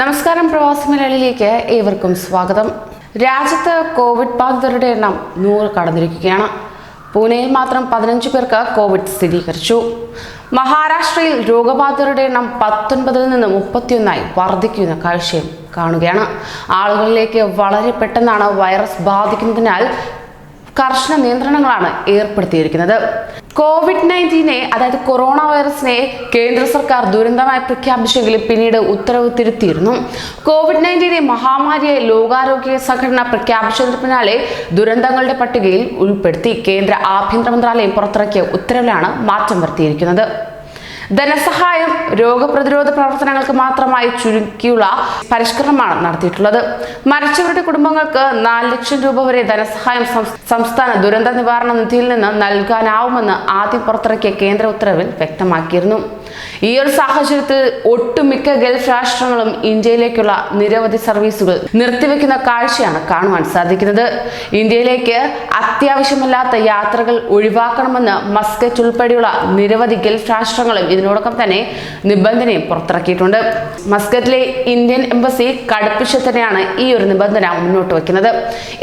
നമസ്കാരം പ്രവാസി മലയാളിയിലേക്ക് ഏവർക്കും സ്വാഗതം. രാജ്യത്ത് കോവിഡ് ബാധിതരുടെ എണ്ണം നൂറ് കടന്നിരിക്കുകയാണ്. പൂനെയിൽ മാത്രം പതിനഞ്ച് പേർക്ക് കോവിഡ് സ്ഥിരീകരിച്ചു. മഹാരാഷ്ട്രയിൽ രോഗബാധിതരുടെ എണ്ണം പത്തൊൻപതിൽ നിന്ന് മുപ്പത്തിയൊന്നായി വർദ്ധിക്കുന്ന കാഴ്ചയും കാണുകയാണ്. ആളുകളിലേക്ക് വളരെ പെട്ടെന്നാണ് വൈറസ് ബാധിക്കുന്നതിനാൽ കർശന നിയന്ത്രണങ്ങളാണ് ഏർപ്പെടുത്തിയിരിക്കുന്നത്. കോവിഡ് നയന്റീനെ അതായത് കൊറോണ വൈറസിനെ കേന്ദ്ര സർക്കാർ ദുരന്തമായി പ്രഖ്യാപിച്ചെങ്കിലും പിന്നീട് ഉത്തരവ് തിരുത്തിയിരുന്നു. കോവിഡ് നയന്റീനെ മഹാമാരിയെ ലോകാരോഗ്യ സംഘടന പ്രഖ്യാപിച്ചതിന് പിന്നാലെ ദുരന്തങ്ങളുടെ പട്ടികയിൽ ഉൾപ്പെടുത്തി കേന്ദ്ര ആഭ്യന്തര മന്ത്രാലയം പുറത്തിറക്കിയ ഉത്തരവിലാണ് മാറ്റം വരുത്തിയിരിക്കുന്നത്. ധനസഹായം രോഗപ്രതിരോധ പ്രവർത്തനങ്ങൾക്ക് മാത്രമായി ചുരുക്കിയുള്ള പരിഷ്കരണമാണ് നടത്തിയിട്ടുള്ളത്. മരിച്ചവരുടെ കുടുംബങ്ങൾക്ക് നാല് ലക്ഷം രൂപ വരെ ധനസഹായം സംസ്ഥാന ദുരന്ത നിവാരണ നിധിയിൽ നിന്ന് നൽകാനാവുമെന്ന് ആദ്യം പുറത്തിറക്കിയ കേന്ദ്ര ഉത്തരവിൽ വ്യക്തമാക്കിയിരുന്നു. ഈ ഒരു സാഹചര്യത്തിൽ ഒട്ടുമിക്ക ഗൾഫ് രാഷ്ട്രങ്ങളും ഇന്ത്യയിലേക്കുള്ള നിരവധി സർവീസുകൾ നിർത്തിവെക്കുന്ന കാഴ്ചയാണ് കാണുവാൻ സാധിക്കുന്നത്. ഇന്ത്യയിലേക്ക് അത്യാവശ്യമല്ലാത്ത യാത്രകൾ ഒഴിവാക്കണമെന്ന് മസ്കറ്റ് ഉൾപ്പെടെയുള്ള നിരവധി ഗൾഫ് രാഷ്ട്രങ്ങളും ഇതിനോടൊപ്പം തന്നെ നിബന്ധനയും പുറത്തിറക്കിയിട്ടുണ്ട്. മസ്കറ്റിലെ ഇന്ത്യൻ എംബസി കടുപ്പിച്ച് തന്നെയാണ് ഈ ഒരു നിബന്ധന മുന്നോട്ട് വയ്ക്കുന്നത്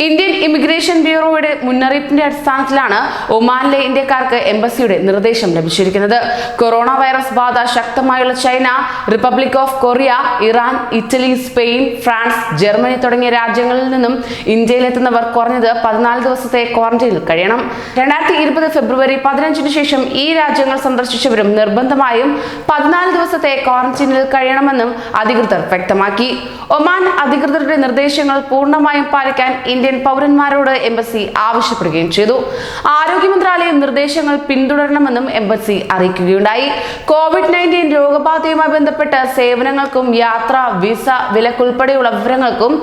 ഇന്ത്യൻ ഇമിഗ്രേഷൻ ബ്യൂറോയുടെ മുന്നറിയിപ്പിന്റെ അടിസ്ഥാനത്തിലാണ് ഒമാനിലെ ഇന്ത്യക്കാർക്ക് എംബസിയുടെ നിർദ്ദേശം ലഭിച്ചിരിക്കുന്നത്. കൊറോണ വൈറസ് ബാധ ശക്തമായുള്ള China Republic of Korea Iran Italy Spain France Germany തുടങ്ങിയ രാജ്യങ്ങളിൽ നിന്നും ഇന്ത്യയിലെത്തുന്നവർ കുറഞ്ഞത് പതിനാല് ദിവസത്തെ ക്വാറന്റൈനിൽ കഴിയണം. രണ്ടായിരത്തി ഇരുപത് ഫെബ്രുവരി പതിനഞ്ചിന് ശേഷം ഈ രാജ്യങ്ങൾ സന്ദർശിച്ചവരും നിർബന്ധമായും പതിനാല് ദിവസത്തെ ക്വാറന്റൈനിൽ കഴിയണമെന്നും അധികൃതർ വ്യക്തമാക്കി. ഒമാൻ അധികൃതരുടെ നിർദ്ദേശങ്ങൾ പൂർണമായും പാലിക്കാൻ ഇന്ത്യൻ പൗരന്മാരോട് എംബസി ആവശ്യപ്പെടുകയും ചെയ്തു. ആരോഗ്യ മന്ത്രാലയം നിർദ്ദേശങ്ങൾ പിന്തുടരണമെന്നും എംബസി അറിയിക്കുകയുണ്ടായി. കോവിഡ് നയന്റീൻ രോഗബാധയുമായി ബന്ധപ്പെട്ട സേവനങ്ങൾക്കും യാത്ര വിസ വിലക്കുൾപ്പെടെയുള്ള വിവരങ്ങൾക്കും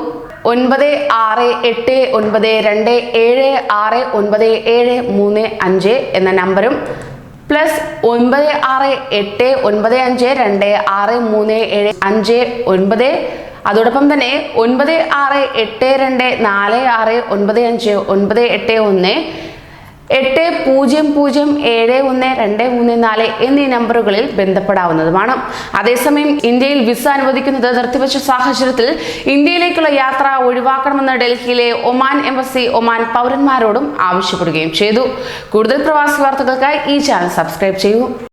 ഒൻപത് ആറ് എട്ട് ഒൻപത് രണ്ട് ഏഴ് ആറ് ഒൻപത് ഏഴ് മൂന്ന് അഞ്ച് എന്ന നമ്പറും പ്ലസ് ഒൻപത് ആറ് എട്ട് ഒൻപത് അഞ്ച് രണ്ട് ആറ് മൂന്ന് ഏഴ് അഞ്ച് ഒൻപത്. അതോടൊപ്പം തന്നെ ഒൻപത് ആറ് എട്ട് രണ്ട് നാല് ആറ് ഒൻപത് അഞ്ച് ഒൻപത് എട്ട് ഒന്ന് എട്ട് പൂജ്യം പൂജ്യം ഏഴ് ഒന്ന് രണ്ട് മൂന്ന് നാല് എന്നീ നമ്പറുകളിൽ ബന്ധപ്പെടാവുന്നതുമാണ്. അതേസമയം ഇന്ത്യയിൽ വിസ അനുവദിക്കുന്നത് നിർത്തിവെച്ച സാഹചര്യത്തിൽ ഇന്ത്യയിലേക്കുള്ള യാത്ര ഒഴിവാക്കണമെന്ന് ഡൽഹിയിലെ ഒമാൻ എംബസി ഒമാൻ പൗരന്മാരോടും ആവശ്യപ്പെടുകയും ചെയ്തു. കൂടുതൽ പ്രവാസി വാർത്തകൾക്കായി ഈ ചാനൽ സബ്സ്ക്രൈബ് ചെയ്യൂ.